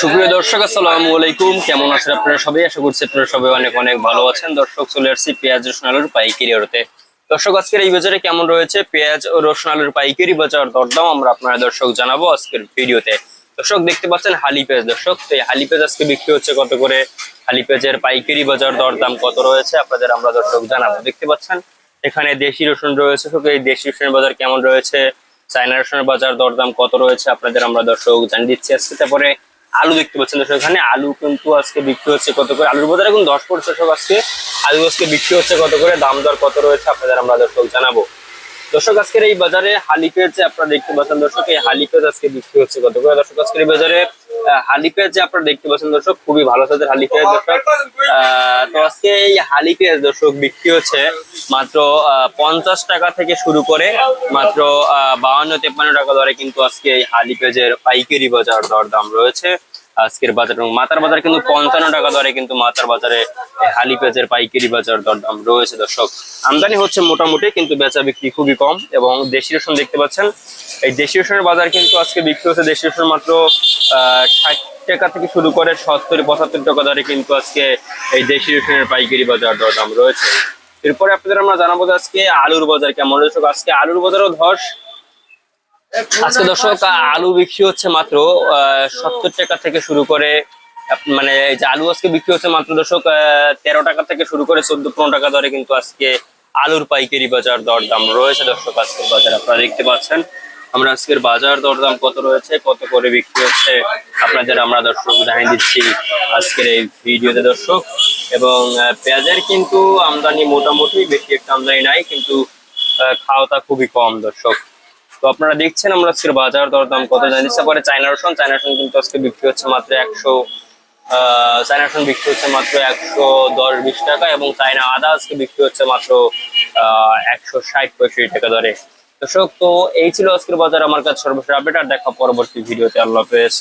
সুপ্রিয় দর্শক, আসসালামু আলাইকুম। কেমন আছেন আপনারা সবাই? আশা করছি আপনারা সবাই অনেক অনেক ভালো আছেন। দর্শক, চলে আসছি পেঁয়াজ রসুন আলুর পাইকারি আড়তে দর্শক, আজকের এই বাজারে কেমন রয়েছে? পেঁয়াজ ও রসুন আলুর পাইকারি বাজার দরদাম আমরা আপনারা দর্শক জানাব আজকের ভিডিওতে। দর্শক, দেখতে পাচ্ছেন হালি পেঁয়াজ। দর্শক, তো এই হালি পেঁয়াজ আজকে বিক্রি হচ্ছে কত করে? হালি পেঁয়াজের পাইকারি বাজার দরদাম কত রয়েছে? আপনাদের আমরা দর্শক জানাব। দেখতে পাচ্ছেন, এখানে দেশি রসুন রয়েছে। এই দেশি রসুনের বাজার কেমন রয়েছে? চায়না রসুনের বাজার দরদাম কত রয়েছে? আপনাদের আমরা দর্শক জানিয়ে দিচ্ছি আজকে। তারপরে আলু দেখতে পাচ্ছেন দর্শক, এখানে আলু কিন্তু আজকে বিক্রি হচ্ছে কত করে? আলুর বাজারে এখন দশ পড়ছে সব আজকে, আলু আজকে বিক্রি হচ্ছে কত করে? দাম দর কত রয়েছে আপনাদের আমরা দর্শক জানাব। দর্শক, আজকের এই বাজারে হালি পেঁয়াজ আপনারা দেখতে পাচ্ছেন দর্শক, এই হালি পেঁয়াজ আজকে বিক্রি হচ্ছে কত করে? দর্শক, আজকের এই বাজারে হালি পেঁয়াজ যে আপনারা দেখতে পাচ্ছেন দর্শক, খুবই ভালো সাইজের হালি পেঁয়াজ দর্শক। তো আজকে এই হালি পেঁয়াজ দর্শক বিক্রি হচ্ছে মাত্র পঞ্চাশ টাকা থেকে শুরু করে মাত্র বাউন্ন, তেপ্পান্ন টাকা দরে কিন্তু আজকে এই হালি পেঁয়াজের পাইকারি বাজার দর দাম রয়েছে। আজকের বাজার এবং মাতার বাজার কিন্তু পঞ্চান্ন টাকা দরে কিন্তু মাতার বাজারে হালি পেঁয়াজের পাইকারি বাজার দরদাম রয়েছে দর্শক। আমদানি হচ্ছে মোটামুটি, কিন্তু বেচা বিক্রি খুবই কম এবং দেশি রসুন দেখতে পাচ্ছেন। এই দেশি রসুনের বাজার কিন্তু আজকে বিক্রি হচ্ছে দেশি রসুন মাত্র ষাট টাকা থেকে শুরু করে সত্তর, পঁচাত্তর টাকা দরে কিন্তু আজকে এই দেশি রসুনের পাইকারি বাজার দরদাম রয়েছে। এরপরে আপনাদের আমরা জানাব আজকে আলুর বাজার কেমন রয়েছে। আজকে আলুর বাজারও ধস আজকে দর্শক আলু বিক্রি হচ্ছে মাত্র সত্তর টাকা থেকে শুরু করে মানে যে আলু আজকে বিক্রি হচ্ছে মাত্র দর্শক তেরো টাকা থেকে শুরু করে চোদ্দ, পনেরো টাকা দরে কিন্তু আজকে আলুর পাইকারি বাজার দরদাম রয়েছে দর্শক, আজকের বাজার আপনারা দেখতে পাচ্ছেন। আমরা আজকের বাজার দরদাম কত রয়েছে, কত করে বিক্রি হচ্ছে, আপনাদের আমরা দর্শক জানিয়ে দিচ্ছি আজকের এই ভিডিওতে দর্শক। এবং পেঁয়াজের কিন্তু আমদানি মোটামুটি, বেশি একটা আমদানি নাই, কিন্তু খাওয়াটা খুবই কম দর্শক। তো আপনারা দেখছেন আমরা আজকের বাজার দরদাম কত জানিস পরে চায়না রসুন। চায়না রসুন কিন্তু আজকে বিক্রি হচ্ছে মাত্র একশো চায়না রসুন বিক্রি হচ্ছে মাত্র একশো দশ বিশ টাকা এবং চায়না আদা আজকে বিক্রি হচ্ছে মাত্র একশো ষাট পঁয়ষট্টি টাকা দরে। দর্শক, তো এই ছিল আজকের বাজার। আমার কাছে সর্বশেষ আপডেট। আর দেখা পরবর্তী ভিডিওতে। আল্লাহ হাফেজ।